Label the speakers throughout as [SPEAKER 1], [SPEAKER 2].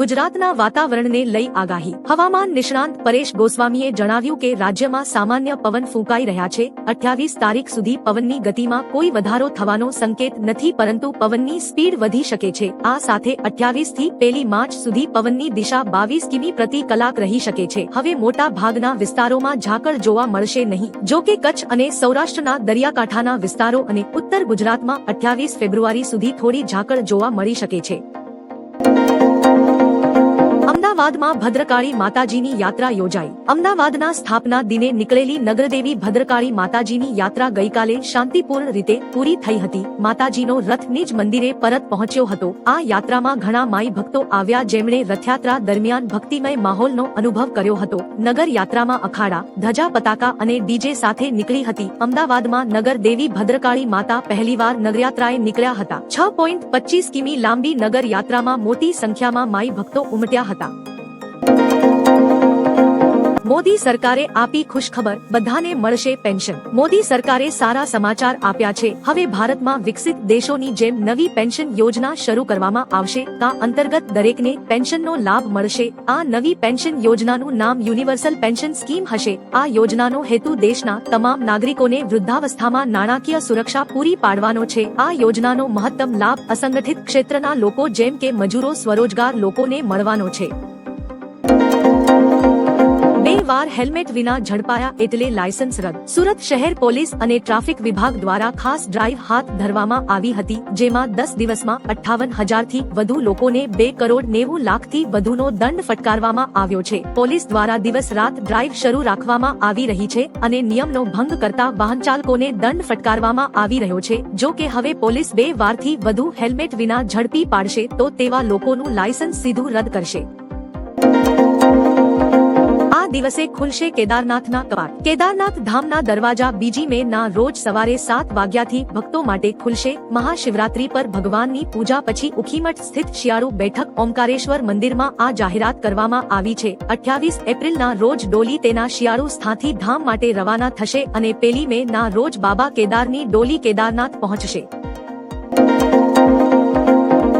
[SPEAKER 1] ગુજરાતના વાતાવરણને લઈ આગાહી. હવામાન નિષ્ણાંત પરેશ ગોસ્વામીએ જણાવ્યું કે રાજ્યમાં સામાન્ય પવન ફૂંકાઈ રહ્યા છે. અઠ્યાવીસ તારીખ સુધી પવનની ગતિમાં કોઈ વધારો થવાનો સંકેત નથી, પરંતુ પવનની સ્પીડ વધી શકે છે. આ સાથે અઠ્યાવીસથી પેલી માર્ચ સુધી પવનની દિશા બાવીસ કિમી પ્રતિ કલાક રહી શકે છે. હવે મોટા ભાગના વિસ્તારોમાં ઝાકળ જોવા મળશે નહીં. જો કે કચ્છ અને સૌરાષ્ટ્રના દરિયાકાંઠાના વિસ્તારો અને ઉત્તર ગુજરાતમાં અઠ્યાવીસ ફેબ્રુઆરી સુધી થોડી ઝાકળ જોવા મળી શકે છે. અમદાવાદમાં ભદ્રકાળી માતાજીની યાત્રા યોજાઈ. અમદાવાદના સ્થાપના દિને નીકળેલી નગરદેવી ભદ્રકાળી માતાજીની યાત્રા ગઈકાલે શાંતિપૂર્ણ રીતે પૂરી થઈ હતી. માતાજીનો રથ નિજ મંદિરે પરત પહોંચ્યો હતો. આ યાત્રામાં ઘણા માઈ ભક્તો આવ્યા જેમણે રથયાત્રા દરમિયાન ભક્તિમય માહોલનો અનુભવ કર્યો હતો. નગર યાત્રામાં અખાડા, ધજા પતાકા અને ડીજે સાથે નીકળી હતી. અમદાવાદમાં નગર દેવી ભદ્રકાળી માતા પહેલીવાર નગરયાત્રાએ નીકળ્યા હતા. છ કિમી લાંબી નગર યાત્રામાં મોટી સંખ્યામાં માઈ ભક્તો ઉમટ્યા હતા. મોદી સરકારે આપી ખુશખબર, બધાને મળશે પેન્શન. મોદી સરકારે સારા સમાચાર આપ્યા છે. હવે ભારતમાં વિકસિત દેશોની જેમ નવી પેન્શન યોજના શરૂ કરવામાં આવશે. કા અંતર્ગત દરેકને પેન્શનનો લાભ મળશે. આ નવી પેન્શન યોજનાનું નામ યુનિવર્સલ પેન્શન સ્કીમ હશે. આ યોજનાનો હેતુ દેશના તમામ નાગરિકોને વૃદ્ધાવસ્થામાં નાણાકીય સુરક્ષા પૂરી પાડવાનો છે. આ યોજનાનો મહત્તમ લાભ અસંગઠિત ક્ષેત્રના લોકો જેમ કે મજૂરો, સ્વરોજગાર લોકોને મળવાનો છે. બે વાર હેલ્મેટ વિના ઝડપાયા એટલે લાયસન્સ રદ. સુરત શહેર પોલીસ અને ટ્રાફિક વિભાગ દ્વારા ખાસ ડ્રાઈવ હાથ ધરવામાં આવી હતી, જેમાં દસ દિવસમાં અઠ્ઠાવન હજારથી વધુ લોકોને બે કરોડ નેવું લાખથી વધુનો દંડ ફટકારવામાં આવ્યો છે. પોલીસ દ્વારા દિવસ રાત ડ્રાઈવ શરૂ રાખવામાં આવી રહી છે અને નિયમનો ભંગ કરતા વાહન ચાલકોને દંડ ફટકારવામાં આવી રહ્યો છે. જો કે હવે પોલીસ બે વારથી વધુ હેલ્મેટ વિના ઝડપી પાડશે તો તેવા લોકોનું લાયસન્સ સીધું રદ કરશે. દિવસે ખુલશે કેદારનાથના કપાટ કેદારનાથ ધામના દરવાજા બીજી મે ના રોજ સવારે સાત વાગ્યાથી ભક્તો માટે ખુલશે મહાશિવરાત્રી પર ભગવાનની પૂજા પછી ઉખીમઠ સ્થિત શિયાળુ બેઠક ઓમકારેશ્વર મંદિરમાં આ જાહેરાત કરવામાં આવી છે. અઠ્યાવીસ એપ્રિલના રોજ ડોલી તેના શિયાળુ સ્થાથી ધામ માટે રવાના થશે અને પેલી મે ના રોજ બાબા કેદારની ડોલી કેદારનાથ પહોંચશે.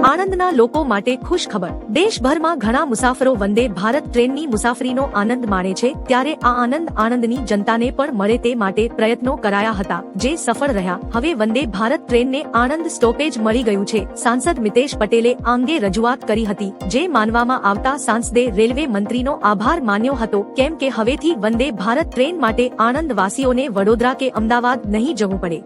[SPEAKER 1] આણંદના લોકો માટે ખુશ ખબર દેશભરમાં ઘણા મુસાફરો વંદે ભારત ટ્રેનની મુસાફરીનો આનંદ માણે છે, ત્યારે આ આનંદ આણંદની જનતાને પણ મળે તે માટે પ્રયત્નો કરાયા હતા, જે સફળ રહ્યા. હવે વંદે ભારત ટ્રેનને આણંદ સ્ટોપેજ મળી ગયું છે. સાંસદ મિતેશ પટેલે આ અંગે રજૂઆત કરી હતી, જે માનવામાં આવતા સાંસદે રેલવે મંત્રીનો આભાર માન્યો હતો, કેમ કે હવેથી વંદે ભારત ટ્રેન માટે આણંદ વાસીઓને વડોદરા કે અમદાવાદ નહીં જવું પડે.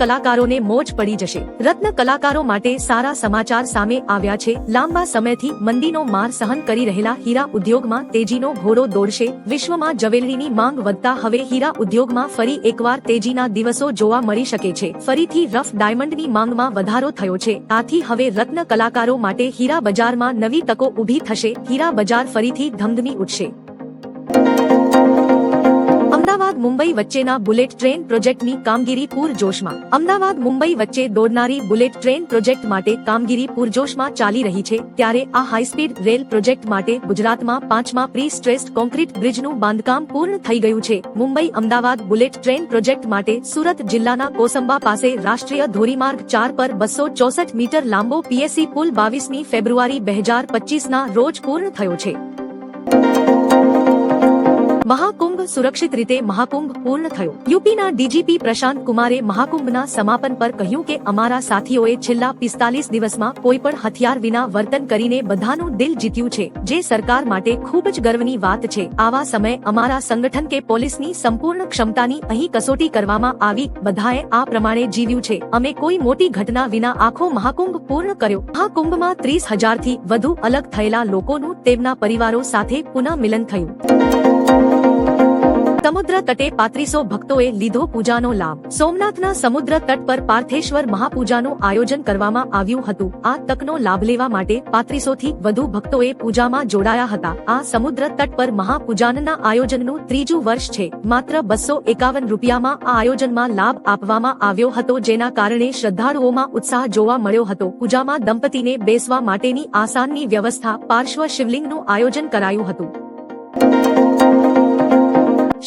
[SPEAKER 1] કલાકારોને મોજ પડી જશે. રત્ન કલાકારો માટે સારા સમાચાર સામે આવ્યા છે. લાંબા સમયથી મંદીનો માર સહન કરી રહેલા હીરા ઉદ્યોગમાં તેજીનો ઘોડો દોડશે. વિશ્વમાં જવેલરીની માંગ વધતા હવે હીરા ઉદ્યોગમાં ફરી એકવાર તેજીના દિવસો જોવા મળી શકે છે. ફરીથી રફ ડાયમંડની માંગમાં વધારો થયો છે. આથી હવે રત્ન કલાકારો માટે હીરા બજારમાં નવી તકો ઊભી થશે. હીરા બજાર ફરીથી ધમધમી ઉઠશે અમદાવાદ, મુંબઈ વચ્ચેના બુલેટ ટ્રેન પ્રોજેક્ટની કામગીરી પૂરજોશમાં. અમદાવાદ, મુંબઈ વચ્ચે દોડનારી બુલેટ ટ્રેન પ્રોજેક્ટ માટે કામગીરી પૂરજોશમાં ચાલી રહી છે, ત્યારે આ હાઈસ્પીડ રેલ પ્રોજેક્ટ માટે ગુજરાતમાં પાંચમા પ્રી સ્ટ્રેસ્ડ કોન્ક્રીટ બ્રિજનું બાંધકામ પૂર્ણ થઈ ગયું છે. Mumbai, Ahmedabad bullet train project માટે સુરત જિલ્લાના કોસંબા પાસે રાષ્ટ્રીય ધોરીમાર્ગ ચાર પર બસો ચોસઠ મીટર લાંબો પીએસસી પુલ બાવીસમી ફેબ્રુઆરી બે હજાર પચીસના રોજ પૂર્ણ થયો છે. મહાકુંભ સુરક્ષિત રીતે મહાકુંભ પૂર્ણ થયો. યુપીના ડીજીપી પ્રશાંત કુમારે મહાકુંભના સમાપન પર કહ્યું કે અમારા સાથીઓએ છેલ્લા પિસ્તાલીસ દિવસમાં કોઈ પણ હથિયાર વિના વર્તન કરીને બધાનું દિલ જીત્યું છે. જે સરકાર માટે ખૂબ જ ગર્વની વાત છે. આવા સમય અમારા સંગઠન કે પોલીસની સંપૂર્ણ ક્ષમતાની અહીં કસોટી કરવામાં આવી. બધાએ આ પ્રમાણે જીવ્યું છે. અમે કોઈ મોટી ઘટના વિના આખો મહાકુંભ પૂર્ણ કર્યો. મહાકુંભમાં ત્રીસ હજારથી વધુ અલગ થયેલા લોકોનું તેમના પરિવારો સાથે પુનઃ મિલન થયું. સમુદ્ર તટે પાંત્રીસો ભક્તોએ લીધો પૂજાનો લાભ. સોમનાથના સમુદ્ર તટ પર પાર્થેશ્વર મહાપૂજાનું આયોજન કરવામાં આવ્યું હતું. આ તકનો લાભ લેવા માટે પાંત્રીસો થી વધુ ભક્તોએ પૂજામાં જોડાયા હતા. આ સમુદ્ર તટ પર મહાપૂજાનના આયોજનનું ત્રીજું વર્ષ છે. માત્ર બસો એકાવન રૂપિયામાં આ આયોજનમાં લાભ આપવામાં આવ્યો હતો, જેના કારણે શ્રદ્ધાળુઓમાં ઉત્સાહ જોવા મળ્યો હતો. પૂજામાં દંપતીને બેસવા માટેની આસાનની વ્યવસ્થા પાર્શ્વ શિવલિંગનું આયોજન કરાયું હતું.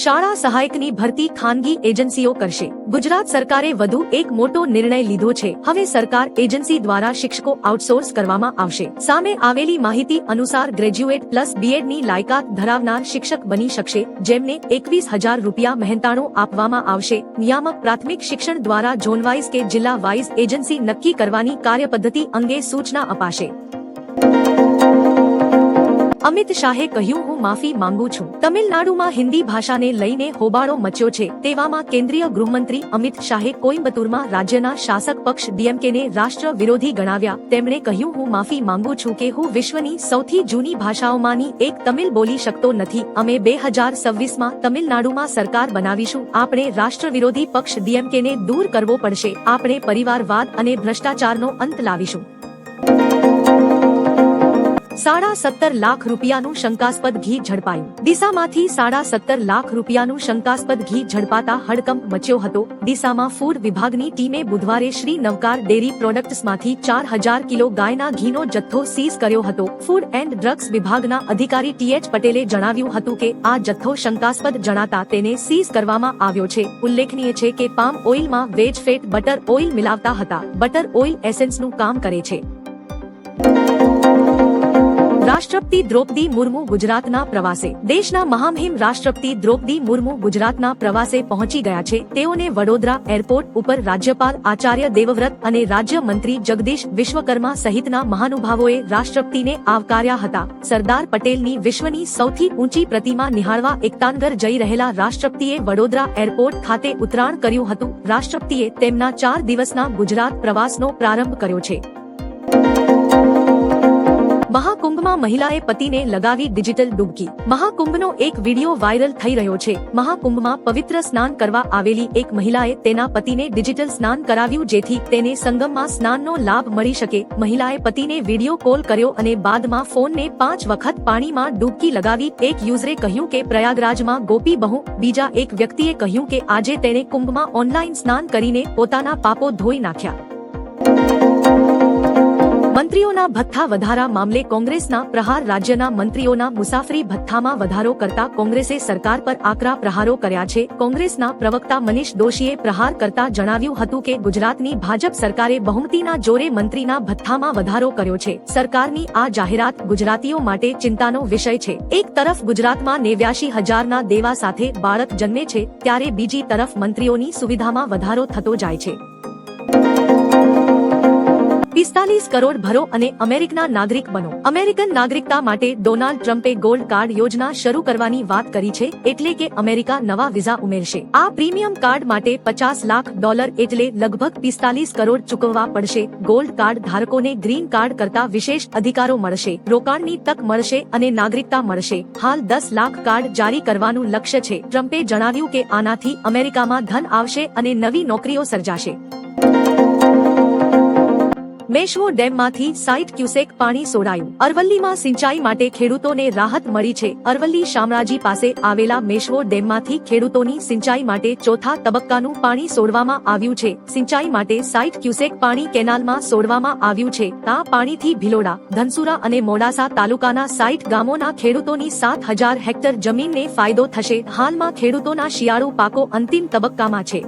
[SPEAKER 1] શાળા સહાયકની ભરતી ખાનગી એજન્સીઓ કરશે. ગુજરાત સરકારે વધુ એક મોટો નિર્ણય લીધો છે. હવે સરકાર એજન્સી દ્વારા શિક્ષકો આઉટસોર્સ કરવામાં આવશે. સામે આવેલી માહિતી અનુસાર ગ્રેજ્યુએટ પ્લસ બીએડની લાયકાત ધરાવનાર શિક્ષક બની શકશે, જેમને એકવીસ હજાર રૂપિયા મહેનતાણું આપવામાં આવશે. નિયામક પ્રાથમિક શિક્ષણ દ્વારા ઝોન વાઇઝ કે જિલ્લા વાઇઝ એજન્સી નક્કી કરવાની કાર્યપદ્ધતિ અંગે સૂચના અપાશે. અમિત શાહે કહ્યું, હું માફી માંગુ છું. તમિલનાડુમાં હિન્દી ભાષાને લઈને હોબાળો મચ્યો છે. તેવામાં કેન્દ્રીય ગૃહમંત્રી અમિત શાહે કોઈમ્બતુરમાં રાજ્યના શાસક પક્ષ ડીએમકેને રાષ્ટ્ર વિરોધી ગણાવ્યા. તેમણે કહ્યું, હું માફી માંગુ છું કે હું વિશ્વની સૌથી જૂની ભાષાઓમાંની એક તમિલ બોલી શકતો નથી. અમે બે હજાર સવ્વીસમાં તમિલનાડુમાં સરકાર બનાવીશું. આપણે રાષ્ટ્ર વિરોધી પક્ષ ડીએમકેને દૂર કરવો પડશે. આપણે પરિવારવાદ અને ભ્રષ્ટાચારનો અંત લાવીશું. સાડા સત્તર લાખ રૂપિયાનું શંકાસ્પદ ઘી ઝડપાયું. ડીસામાંથી સાડા સત્તર લાખ રૂપિયાનું શંકાસ્પદ ઘી ઝડપાતા હડકંપ મચ્યો હતો. ડીસામાં ફૂડ વિભાગની ટીમે બુધવારે શ્રી નવકાર ડેરી પ્રોડક્ટ્સમાંથી ચાર હજાર કિલો ગાયના ઘીનો જથ્થો સીઝ કર્યો હતો. ફૂડ એન્ડ ડ્રગ્સ વિભાગના અધિકારી ટીએચ પટેલે જણાવ્યું હતું કે આ જથ્થો શંકાસ્પદ જણાતા તેને સીઝ કરવામાં આવ્યો છે. ઉલ્લેખનીય છે કે પામ ઓઇલમાં વેજ ફેટ બટર ઓઇલ મિલાવતા હતા. બટર ઓઇલ એસેન્સનું કામ કરે છે. રાષ્ટ્રપતિ દ્રૌપદી મુર્મુ ગુજરાતના પ્રવાસે. દેશના મહામહિમ રાષ્ટ્રપતિ દ્રૌપદી મુર્મુ ગુજરાતના પ્રવાસે પહોંચી ગયા છે. તેઓને વડોદરા એરપોર્ટ ઉપર રાજ્યપાલ આચાર્ય દેવવ્રત અને રાજ્ય મંત્રી જગદીશ વિશ્વકર્મા સહિતના મહાનુભાવોએ રાષ્ટ્રપતિને આવકાર્યા હતા. સરદાર પટેલની વિશ્વની સૌથી ઊંચી પ્રતિમા નિહાળવા એકતાનગર જઈ રહેલા રાષ્ટ્રપતિએ વડોદરા એરપોર્ટ ખાતે ઉતરાણ કર્યું હતું. રાષ્ટ્રપતિએ તેમના ચાર દિવસના ગુજરાત પ્રવાસનો પ્રારંભ કર્યો છે. મહાકુંભમાં મહિલાએ પતિને લગાવી ડિજિટલ ડૂબકી. મહાકુંભનો એક વીડિયો વાયરલ થઈ રહ્યો છે. મહાકુંભમાં પવિત્ર સ્નાન કરવા આવેલી એક મહિલાએ તેના પતિને ડિજિટલ સ્નાન કરાવ્યું જેથી તેને સંગમમાં સ્નાનનો લાભ મળી શકે. મહિલાએ પતિને વીડિયો કોલ કર્યો અને બાદમાં ફોનને પાંચ વખત પાણીમાં ડૂબકી લગાવી એક યુઝરે કહ્યું કે પ્રયાગરાજમાં ગોપી બહુ. બીજા એક વ્યક્તિએ કહ્યું કે આજે તેણે કુંભમાં ઓનલાઈન સ્નાન કરીને પોતાના પાપો ધોઈ નાખ્યા. મંત્રીઓના ભથ્થા વધારા મામલે કોંગ્રેસના પ્રહાર રાજ્યના મંત્રીઓના મુસાફરી ભથ્થામાં વધારો કરતા કોંગ્રેસે સરકાર પર આકરા પ્રહારો કર્યા છે. કોંગ્રેસના પ્રવક્તા મનીષ દોશીએ પ્રહાર કરતા જણાવ્યું હતું કે ગુજરાતની ભાજપ સરકારે બહુમતીના જોરે મંત્રીના ભથ્થામાં વધારો કર્યો છે. સરકારની આ જાહેરાત ગુજરાતીઓ માટે ચિંતાનો વિષય છે. એક તરફ ગુજરાતમાં નેવ્યાશી હજારના દેવા સાથે બાળક જન્મે છે, ત્યારે બીજી તરફ મંત્રીઓની સુવિધામાં વધારો થતો જાય છે. પિસ્તાલીસ કરોડ ભરો અને અમેરિકના નાગરિક બનો. અમેરિકન નાગરિકતા માટે ડોનાલ્ડ ટ્રમ્પે ગોલ્ડ કાર્ડ યોજના શરૂ કરવાની વાત કરી છે એટલે કે અમેરિકા નવા વિઝા ઉમેરશે. આ પ્રીમિયમ કાર્ડ માટે પચાસ લાખ ડોલર એટલે લગભગ પિસ્તાલીસ કરોડ ચૂકવવા પડશે. ગોલ્ડ કાર્ડ ધારકોને ગ્રીન કાર્ડ કરતા વિશેષ અધિકારો મળશે. રોકાણની તક મળશે અને નાગરિકતા મળશે. હાલ દસ લાખ કાર્ડ જારી કરવાનું લક્ષ્ય છે. ટ્રમ્પે જણાવ્યું કે આનાથી અમેરિકામાં ધન આવશે અને નવી નોકરીઓ સર્જાશે. મેશવો ડેમમાંથી સાઈઠ ક્યુસેક પાણી સોડાયું. અરવલ્લીમાં સિંચાઈ માટે ખેડૂતોને રાહત મળી છે. અરવલ્લી શામળાજી પાસે આવેલા મેશવો ડેમમાંથી ખેડૂતોની સિંચાઈ માટે ચોથા તબક્કાનું પાણી સોડવામાં આવ્યું છે. સિંચાઈ માટે સાઈઠ ક્યુસેક પાણી કેનાલમાં સોડવામાં આવ્યું છે. આ પાણીથી ભિલોડા, ધનસુરા અને મોડાસા તાલુકાના સાઈઠ ગામોના ખેડૂતોની સાત હજાર હેક્ટર જમીનને ફાયદો થશે. હાલમાં ખેડૂતોના શિયાળુ પાકો અંતિમ તબક્કામાં છે.